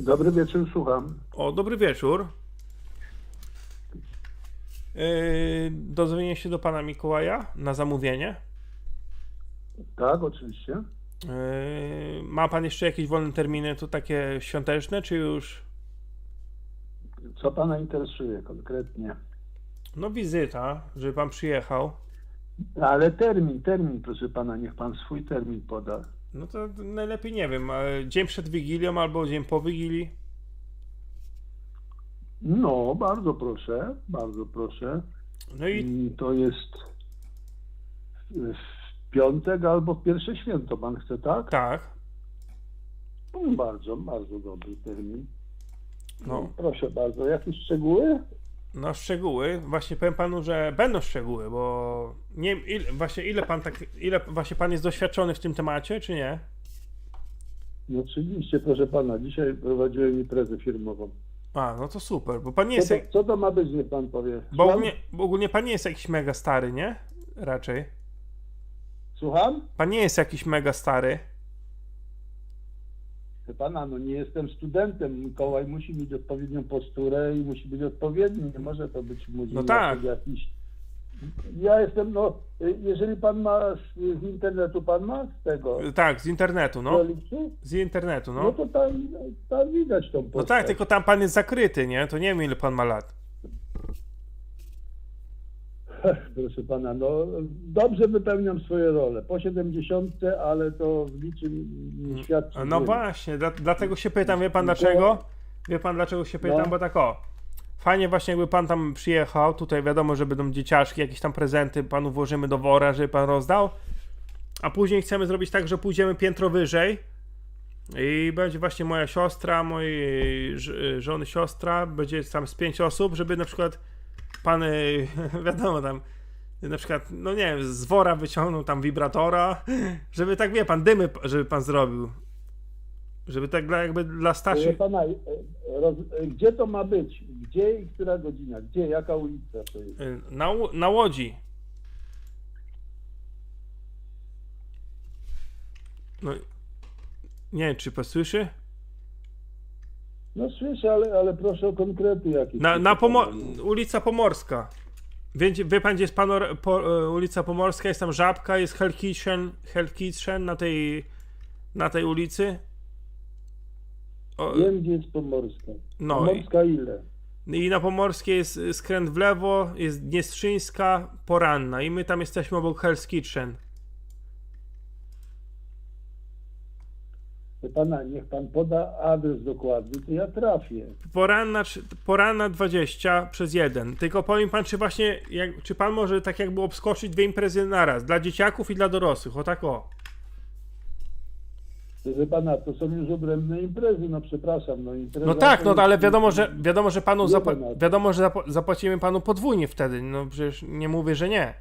Dobry wieczór, słucham. O, dobry wieczór. Yy, dozwonię się do pana Mikołaja na zamówienie. Tak, oczywiście. Yy, ma pan jeszcze jakieś wolne terminy, tu takie świąteczne, czy już? Co pana interesuje konkretnie? No wizyta, żeby pan przyjechał. Ale termin, termin, proszę pana, niech pan swój termin poda. No to najlepiej nie wiem, e, dzień przed Wigilią albo dzień po Wigilii. No, bardzo proszę, bardzo proszę. No i I to jest w w piątek albo w pierwsze święto pan chce, tak? tak, No, bardzo, bardzo dobry termin. no, Proszę bardzo, jakieś szczegóły? No szczegóły. Właśnie powiem panu, że będą szczegóły, bo nie wiem, ile, właśnie ile pan tak, ile właśnie pan jest doświadczony w tym temacie, czy nie? No oczywiście, proszę pana, dzisiaj prowadziłem imprezę firmową. A, no to super, bo pan nie Co jest, to, jak- co to ma być, niech pan powie? bo ogólnie, bo ogólnie pan nie jest jakiś mega stary, nie? Raczej. Słucham? Pan nie jest jakiś mega stary. Pana, no nie jestem studentem. Mikołaj musi mieć odpowiednią posturę i musi być odpowiedni. Nie może to być muzyk No tak. jakiś. Ja jestem, no, jeżeli pan ma z, z internetu, pan ma z tego, Tak, z internetu, no. Z internetu, no no. to tam, tam widać tą postać. No tak, tylko tam pan jest zakryty, nie? To nie wiem ile pan ma lat. Proszę pana, no dobrze wypełniam swoje role. Po 70, ale to w niczym nie świadczy. No właśnie, dla, dlatego się pytam, wie pan dlaczego? Wie pan dlaczego się pytam? No. Bo tak o. Fajnie właśnie jakby pan tam przyjechał, tutaj wiadomo, że będą dzieciaczki, jakieś tam prezenty panu włożymy do wora, żeby pan rozdał. A później chcemy zrobić tak, że pójdziemy piętro wyżej i będzie właśnie moja siostra, mojej żony siostra, będzie tam z pięć osób, żeby na przykład pan, wiadomo tam, na przykład, no nie wiem, z wora wyciągnął tam wibratora, żeby tak, wie pan, dymy, żeby pan zrobił. Żeby tak dla, jakby dla starszych... pana, e, roz, e, gdzie to ma być? Gdzie i która godzina? Gdzie? Jaka ulica to jest? Na, na Łodzi. No, nie wiem, czy pan słyszy? No słyszę, ale, ale proszę o konkrety jakieś. Na, na Pomo- ulica Pomorska. Wie, wie pan, gdzie jest panor- po, e, ulica Pomorska? Jest tam Żabka, jest Hell Kitchen, Hell Kitchen na tej, na tej ulicy. O, Wiem, gdzie jest Pomorska. No Pomorska ile? I na Pomorskiej jest skręt w lewo, jest Gniestrzyńska, Poranna. I my tam jesteśmy obok Hell's Kitchen. Proszę pana, niech pan poda adres dokładny, to ja trafię. Poranna, poranna 20 przez 1. Tylko powiem pan, czy właśnie, jak, czy pan może tak jakby obskoczyć dwie imprezy naraz, dla dzieciaków i dla dorosłych, o tak o. Proszę pana, to są już odrębne imprezy, no przepraszam, no impreza... No tak, no ale wiadomo, że wiadomo, że panu wiadomo, że zapłacimy panu podwójnie wtedy. No przecież nie mówię, że nie.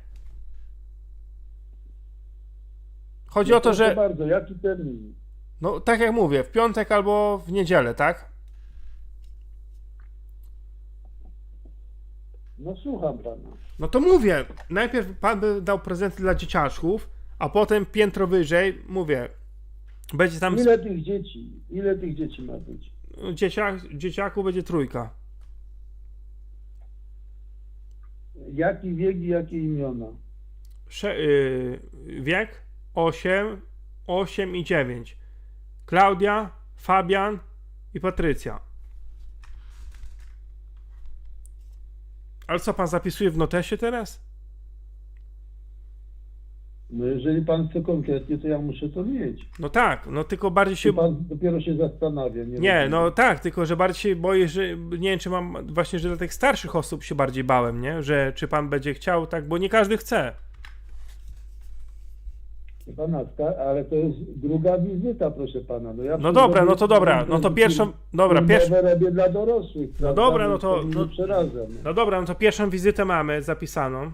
Chodzi No o to, że bardzo, jaki termin? No tak jak mówię, w piątek albo w niedzielę, tak? No słucham pana. No to mówię, najpierw pan by dał prezenty dla dzieciaczków, a potem piętro wyżej, mówię, będzie tam Ile tych dzieci? Ile tych dzieci ma być? dzieciak, dzieciaków będzie trójka. Jaki wiek i jakie imiona? Sze- yy, wiek 8, 8 i 9. Klaudia, Fabian i Patrycja. Ale co pan zapisuje w notesie teraz? No jeżeli pan chce konkretnie, to ja muszę to mieć. No tak, no tylko bardziej się. Pan dopiero się zastanawia? Nie, Nie, rozumiem. no tak, tylko że bardziej się boję, że nie wiem, czy mam właśnie, że dla tych starszych osób się bardziej bałem, nie? Że czy pan będzie chciał, tak, bo nie każdy chce. Pana, ale to jest druga wizyta, proszę pana. No, ja No dobra, no to dobra, no to pierwszą, dobra, pierwszą, dla dorosłych. No dobra, no to- no- no dobra, no to pierwszą wizytę mamy zapisaną.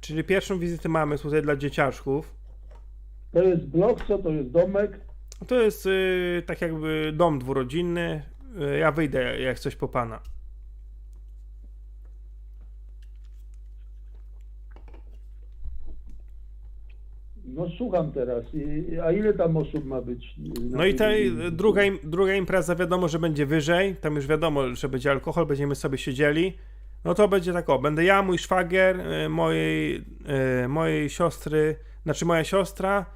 Czyli pierwszą wizytę mamy tutaj dla dzieciaczków. To jest blok, co to jest domek? To jest y, tak jakby dom dwurodzinny. Y, ja wyjdę jak coś po pana. No słucham teraz. A ile tam osób ma być? No i ta druga, im- druga impreza wiadomo, że będzie wyżej. Tam już wiadomo, że będzie alkohol, będziemy sobie siedzieli. No to będzie tak, o, będę ja, mój szwagier, y, mojej, y, mojej siostry, znaczy moja siostra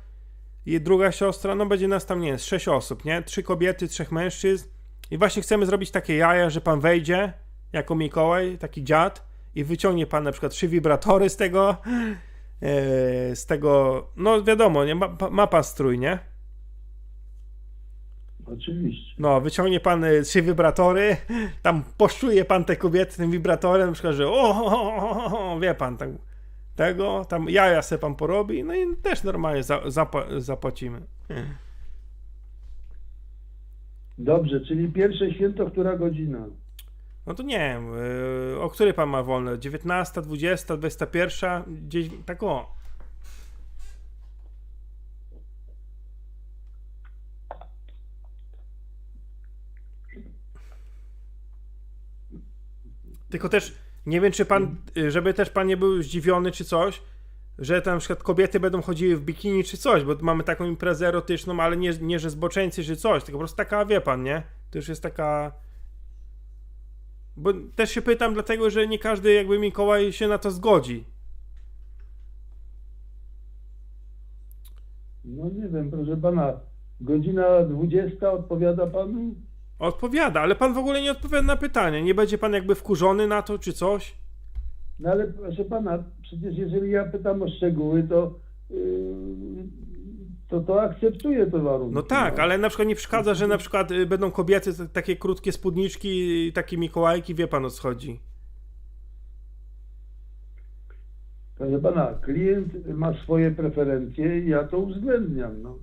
i druga siostra, no będzie nas tam, nie z sześć osób, nie? Trzy kobiety, trzech mężczyzn. I właśnie chcemy zrobić takie jaja, że pan wejdzie jako Mikołaj, taki dziad i wyciągnie pan na przykład trzy wibratory z tego, z tego, no wiadomo, nie? Ma, ma pan strój, nie? Oczywiście. No, wyciągnie pan y, trzy wibratory, tam poszczuje pan te kobiety tym wibratorem, na przykład, że o, o, o, o, wie pan, tak, tego, tam jaja se pan porobi, no i też normalnie za, zapłacimy. Dobrze, czyli pierwsze święto, która godzina? No to nie wiem, y, o której pan ma wolne? 19, 20, 21, gdzieś tak o. Tylko też nie wiem, czy pan, y, żeby też pan nie był zdziwiony czy coś, że tam na przykład kobiety będą chodziły w bikini czy coś, bo mamy taką imprezę erotyczną, ale nie, nie że zboczeńcy czy coś, tylko po prostu taka, wie pan, nie? To już jest taka... Bo też się pytam dlatego, że nie każdy jakby Mikołaj się na to zgodzi. No nie wiem, proszę pana. Godzina 20 odpowiada panu? Odpowiada, ale pan w ogóle nie odpowiada na pytanie. Nie będzie pan jakby wkurzony na to czy coś? No ale proszę pana, przecież jeżeli ja pytam o szczegóły, to to, to akceptuję te warunki. No tak, ale na przykład nie przeszkadza, że na przykład y, będą kobiety, takie krótkie spódniczki, i takie Mikołajki, wie pan o co chodzi. Proszę pana, klient ma swoje preferencje i ja to uwzględniam. No.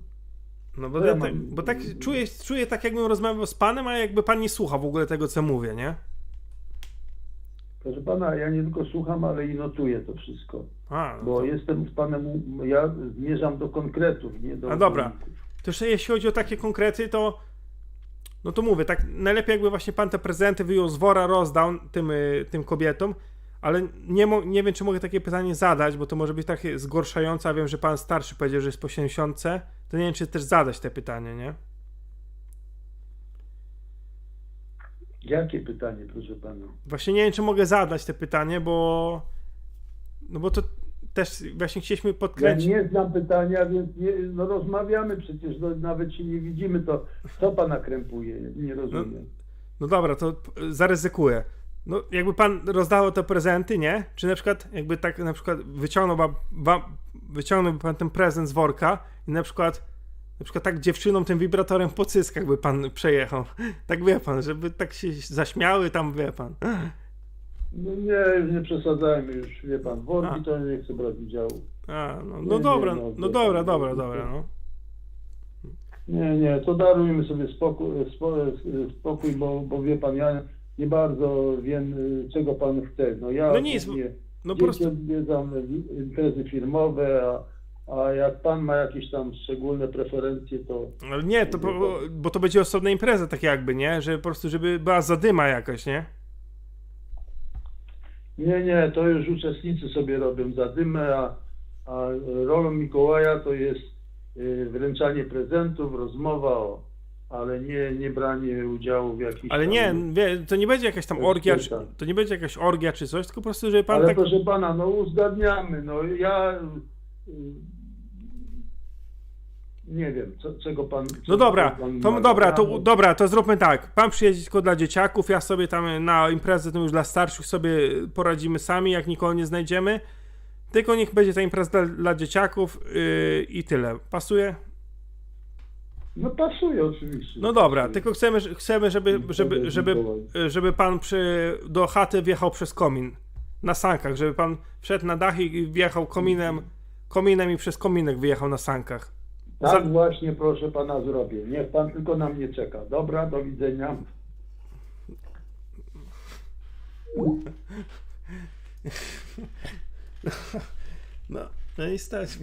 No bo, ja tak, mam- bo tak czuję, czuję tak jakbym rozmawiał z panem, a jakby pan nie słucha w ogóle tego co mówię, nie? Proszę pana, ja nie tylko słucham, ale i notuję to wszystko. A, no Bo to, jestem z panem, ja zmierzam do konkretów, nie do. A dobra. to jeśli chodzi o takie konkrety, to no to mówię, tak najlepiej jakby właśnie pan te prezenty wyjął z wora, rozdał tym, y, tym kobietom, ale nie, nie wiem, czy mogę takie pytanie zadać, bo to może być takie zgorszające, a wiem, że pan starszy powiedział, że jest po 70, to nie wiem, czy też zadać te pytanie, nie? Jakie pytanie, proszę pana? Właśnie nie wiem, czy mogę zadać te pytanie, bo no bo to też właśnie chcieliśmy Ja podkręcić. nie znam pytania, więc nie, no rozmawiamy przecież, no, nawet się nie widzimy, to co pana krępuje? Nie rozumiem. No dobra, to zaryzykuję. No, jakby pan rozdawał te prezenty, nie? Czy na przykład, jakby tak na przykład wyciągnął, ba, wyciągnąłby pan ten prezent z worka i na przykład, na przykład tak dziewczynom tym wibratorem po cyskach by pan przejechał. Tak wie pan, żeby tak się zaśmiały tam, wie pan. No nie, nie przesadzajmy już, wie pan, worki A. to nie chcę brać udziału. A, no, Nie, no nie, dobra, no, no wie dobra, dobra, no, dobra, no. Nie, nie, to darujmy sobie spokój, spo, spokój bo, bo wie pan, ja nie bardzo wiem, y, czego pan chce. No ja No nic, nie, No po dzieci prostu, odwiedzam imprezy firmowe, a, a jak pan ma jakieś tam szczególne preferencje, to ale nie, to bo, bo to będzie osobna impreza tak jakby, nie? Że po prostu, żeby była zadyma jakaś, nie? Nie, nie, to już uczestnicy sobie robią zadymę, a, a rolą Mikołaja to jest y, wręczanie prezentów, rozmowa, o, ale nie, nie branie udziału w jakichś Ale nie, wie, to nie będzie jakaś tam orgia, czy, to nie będzie jakaś orgia czy coś, tylko po prostu, żeby pan Ale tak... proszę pana, no uzgadniamy, no ja y, nie wiem, co, czego pan... No dobra, pan to dobra, to dobra, to zróbmy tak. Pan przyjedzie tylko dla dzieciaków, ja sobie tam na imprezę tym już dla starszych sobie poradzimy sami, jak nikogo nie znajdziemy. Tylko niech będzie ta impreza dla, dla dzieciaków yy, i tyle. Pasuje? No pasuje oczywiście. No dobra, Pasuje. tylko chcemy, chcemy żeby, żeby, żeby, żeby pan przy, do chaty wjechał przez komin. Na sankach, żeby pan wszedł na dach i wjechał kominem, kominem i przez kominek wyjechał na sankach. Tak za- właśnie proszę pana zrobię. Niech pan tylko na mnie czeka. Dobra, do widzenia. No, no i stać.